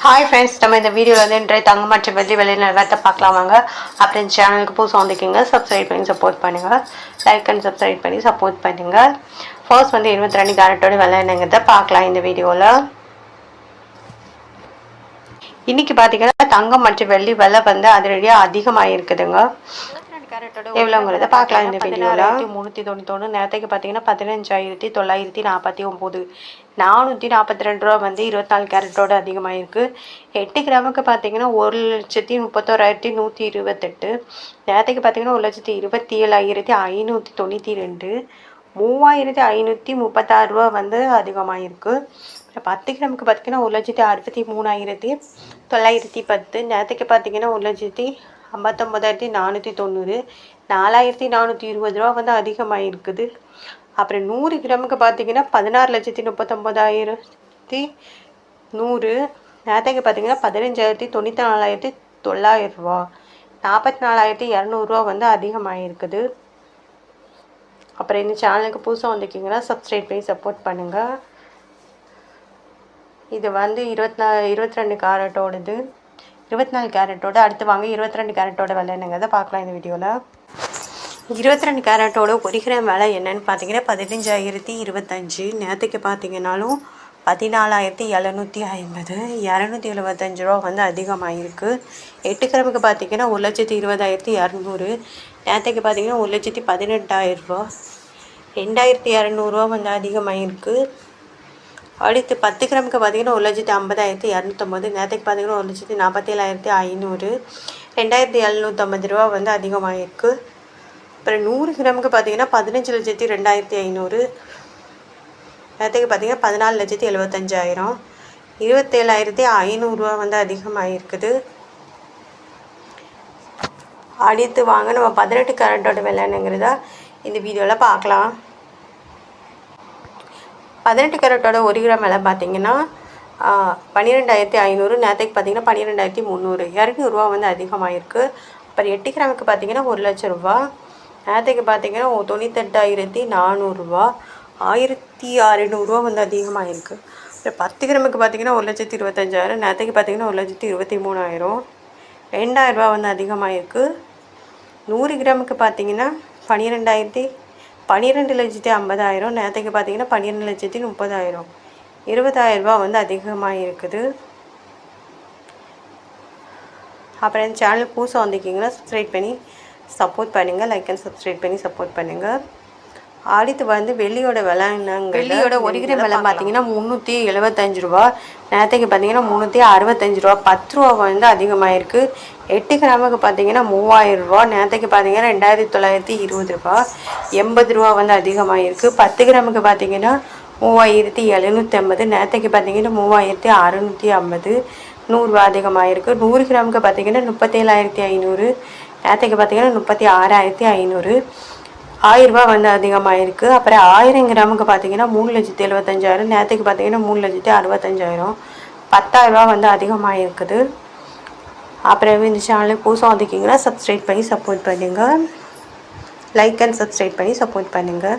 Hi friends நம்ம இந்த வீடியோவில் வந்து இன்றைய தங்க மற்றும் வெள்ளி விலை நிலவரத்தை பார்க்கலாம் வாங்க. அப்புறம் இந்த சேனலுக்கு புதுசாக வந்துக்கிங்க சப்ஸ்கிரைப் பண்ணி சப்போர்ட் பண்ணுங்கள் லைக் அண்ட் சப்ஸ்கிரைப் பண்ணி சப்போர்ட் பண்ணுங்கள் ஃபர்ஸ்ட் வந்து இருபத்தி ரெண்டு கேரட்டோட விலை என்னங்கிறத பார்க்கலாம் இந்த வீடியோவில் இன்னைக்கு பார்த்தீங்கன்னா தங்கம் மற்றும் வெள்ளி விலை வந்து அதிரடியாக அதிகமாக இருக்குதுங்க எவ்வளோங்கிறத பார்க்கலாம் இந்த வீடியோவில் முந்நூற்றி தொண்ணூத்தொன்று நேரத்துக்கு பார்த்தீங்கன்னா பதினஞ்சாயிரத்தி தொள்ளாயிரத்தி நாற்பத்தி ஒம்பது. நானூற்றி நாற்பத்தி ரெண்டு ரூபா வந்து இருபத்தி நாலு கேரட்டோட அதிகமாக இருக்குது எட்டு கிராமுக்கு பார்த்தீங்கன்னா ஒரு லட்சத்தி முப்பத்தோராயிரத்தி நூற்றி இருபத்தெட்டு. நேரத்துக்கு பார்த்தீங்கன்னா ஒரு லட்சத்தி இருபத்தி ஏழாயிரத்தி ஐநூற்றி தொண்ணூற்றி ரெண்டு. மூவாயிரத்தி ஐநூற்றி முப்பத்தாறு ரூபா வந்து அதிகமாக இருக்குது பத்து கிராமுக்கு பார்த்தீங்கன்னா ஒரு லட்சத்தி அறுபத்தி மூணாயிரத்தி தொள்ளாயிரத்தி பத்து. நேரத்துக்கு பார்த்தீங்கன்னா ஒரு லட்சத்தி ஐம்பத்தொம்பதாயிரத்தி நானூற்றி தொண்ணூறு. நாலாயிரத்தி நானூற்றி இருபது ரூபா வந்து அதிகமாக இருக்குது அப்புறம் நூறு கிராமுக்கு பார்த்தீங்கன்னா பதினாறு லட்சத்தி முப்பத்தொம்போதாயிரத்தி நூறு. நேரத்துக்கு பார்த்தீங்கன்னா பதினஞ்சாயிரத்தி தொண்ணூற்றி நாலாயிரத்தி தொள்ளாயிரரூவா நாற்பத்தி நாலாயிரத்தி இரநூறுவா வந்து அதிகமாக இருக்குது அப்புறம் இந்த சேனலுக்கு புதுசாக வந்திருக்கீங்கன்னா சப்ஸ்கிரைப் பண்ணி சப்போர்ட் பண்ணுங்கள் இது வந்து இருபத்தி நா இருபத்தி ரெண்டு காரட்டோடது இருபத்தி நாலு கேரட்டோட அடுத்து வாங்க இருபத்தி ரெண்டு கேரட்டோட விலை என்னங்கிறத பார்க்கலாம் இந்த வீடியோவில் இருபத்தி ரெண்டு கேரட்டோட ஒரு கிராம் விலை என்னன்னு பார்த்தீங்கன்னா பதினஞ்சாயிரத்தி இருபத்தஞ்சி. நேற்றுக்கு பார்த்தீங்கன்னாலும் பதினாலாயிரத்தி எழுநூற்றி ஐம்பது. இரநூத்தி எழுபத்தஞ்சு ரூபா வந்து அதிகமாகிருக்கு எட்டு கிராமுக்கு பார்த்தீங்கன்னா ஒரு லட்சத்தி இருபதாயிரத்தி இரநூறு. நேற்றுக்கு பார்த்தீங்கன்னா ஒரு லட்சத்தி பதினெட்டாயிரரூபா ரெண்டாயிரத்தி இரநூறுவா வந்து அதிகமாகிருக்கு அடுத்து பத்து கிராமுக்கு பார்த்தீங்கன்னா ஒரு லட்சத்தி ஐம்பதாயிரத்தி இரநூத்தம்பது நேற்றுக்கு பார்த்தீங்கன்னா ஒரு லட்சத்தி நாற்பத்தி ஏழாயிரத்தி ஐநூறு. ரெண்டாயிரத்தி எழுநூற்றம்பது ரூபா வந்து அதிகமாகிருக்கு அப்புறம் நூறு கிராமுக்கு பார்த்தீங்கன்னா பதினஞ்சு லட்சத்தி ரெண்டாயிரத்தி ஐநூறு. நேற்றுக்கு பார்த்தீங்கன்னா பதினாலு லட்சத்தி எழுபத்தஞ்சாயிரம் இருபத்தேழாயிரத்தி ஐநூறுரூவா வந்து அதிகமாகிருக்குது அடுத்து வாங்க நம்ம பதினெட்டு கேரட்டோட விலைனுங்கிறத இந்த வீடியோவில் பார்க்கலாம். பதினெட்டு கேரட்டோட ஒரு கிராம் விலை பார்த்தீங்கன்னா பன்னிரெண்டாயிரத்தி ஐநூறு நேற்றுக்கு பார்த்தீங்கன்னா பன்னிரெண்டாயிரத்தி முந்நூறு. இரநூறுவா வந்து அதிகமாகிருக்கு அப்புறம் எட்டு கிராமுக்கு பார்த்தீங்கன்னா ஒரு லட்ச ரூபா. நேற்றுக்கு பார்த்தீங்கன்னா தொண்ணூத்தெட்டாயிரத்தி நானூறுரூவா ஆயிரத்தி அறநூறுவா வந்து அதிகமாகிருக்கு அப்புறம் பத்து கிராமுக்கு பார்த்தீங்கன்னா ஒரு லட்சத்தி இருபத்தஞ்சாயிரம் நேற்றுக்கு பார்த்தீங்கன்னா ஒரு லட்சத்தி இருபத்தி மூணாயிரம் ரெண்டாயிரரூபா வந்து அதிகமாகிருக்கு நூறு கிராமுக்கு பார்த்தீங்கன்னா பன்னிரெண்டாயிரத்தி பன்னிரெண்டு லட்சத்தி ஐம்பதாயிரம் நேற்றுக்கு பார்த்தீங்கன்னா பன்னிரெண்டு லட்சத்தி முப்பதாயிரம். இருபதாயிரரூபா வந்து அதிகமாக இருக்குது அப்புறம் இந்த சேனல் புதுசாக வந்திருக்கீங்கன்னா சப்ஸ்கிரைப் பண்ணி சப்போர்ட் பண்ணுங்கள் லைக் அண்ட் சப்ஸ்கிரைப் பண்ணி சப்போர்ட் பண்ணுங்கள் அடுத்து வந்து வெள்ளியோட விலை என்னங்க வெள்ளியோட ஒரு கிராம் விலை பார்த்தீங்கன்னா முந்நூற்றி எழுபத்தஞ்சு ரூபா. நேற்றுக்கு பார்த்தீங்கன்னா முந்நூற்றி அறுபத்தஞ்சு ரூபா. பத்து ரூபா வந்து அதிகமாக இருக்குது எட்டு கிராமுக்கு பார்த்தீங்கன்னா மூவாயிரம் ரூபா. நேற்றுக்கு பார்த்தீங்கன்னா ரெண்டாயிரத்தி தொள்ளாயிரத்தி இருபது ரூபா. எண்பது ரூபா வந்து அதிகமாக இருக்குது பத்து கிராமுக்கு பார்த்தீங்கன்னா மூவாயிரத்தி எழுநூற்றி ஐம்பது. நேற்றுக்கு பார்த்தீங்கன்னா மூவாயிரத்தி அறநூற்றி ஐம்பது. நூறுரூவா அதிகமாக இருக்குது நூறு கிராமுக்கு பார்த்தீங்கன்னா முப்பத்தேழாயிரத்தி ஐநூறு. நேற்றுக்கு பார்த்தீங்கன்னா முப்பத்தி ஆறாயிரத்தி ஐநூறு. ஆயிரரூபா வந்து அதிகமாக இருக்குது அப்புறம் ஆயிரம் கிராமுக்கு பார்த்தீங்கன்னா மூணு லட்சத்தி எழுபத்தஞ்சாயிரம் நேற்றுக்கு பார்த்தீங்கன்னா மூணு லட்சத்தி அறுபத்தஞ்சாயிரம். பத்தாயிரரூபா வந்து அதிகமாக இருக்குது அப்புறம் இந்த சேனலுக்கு புதுசாக வந்துக்கிங்கன்னா சப்ஸ்கிரைப் பண்ணி சப்போர்ட் பண்ணுங்கள் லைக் அண்ட் சப்ஸ்கிரைப் பண்ணி சப்போர்ட் பண்ணுங்கள்